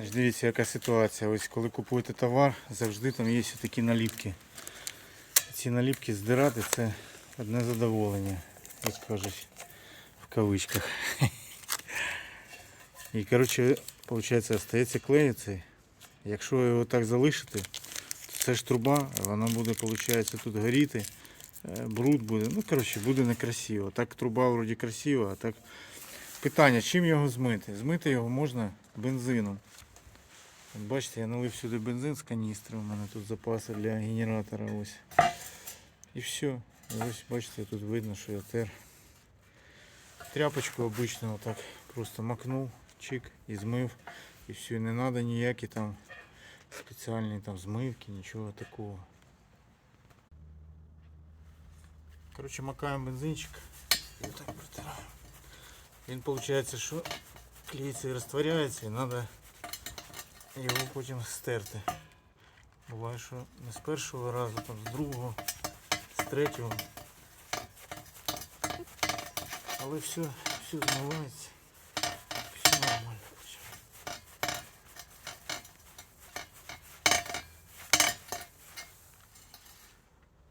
Значить, дивіться, яка ситуація. Ось коли купуєте товар, завжди там є такі наліпки. Ці наліпки здирати це одне задоволення, як кажуть в кавичках. І коротше, виходить, остається клей цей. Якщо його так залишити, то це ж труба, вона буде, виходить, тут горіти, е, бруд буде. Ну, коротше, буде некрасиво. Так труба вроді красива, а так. Питання, чим його змити? Змити його можна бензином. От Бачите, я налив сюди бензин з каністри, у мене тут запаси для генератора ось. І все. Ось бачите, тут видно, що я тер. Тряпочку обичну так просто макнув, чик і змив. І все, не треба ніякі там спеціальні там змивки, нічого такого. Коротше, макаємо бензинчик і отак протираємо. Він виходить, що клеїться і розтворяється, і треба його потім стерти. Буває, що не з першого разу, там з другого, з третього. Але все, все змивається.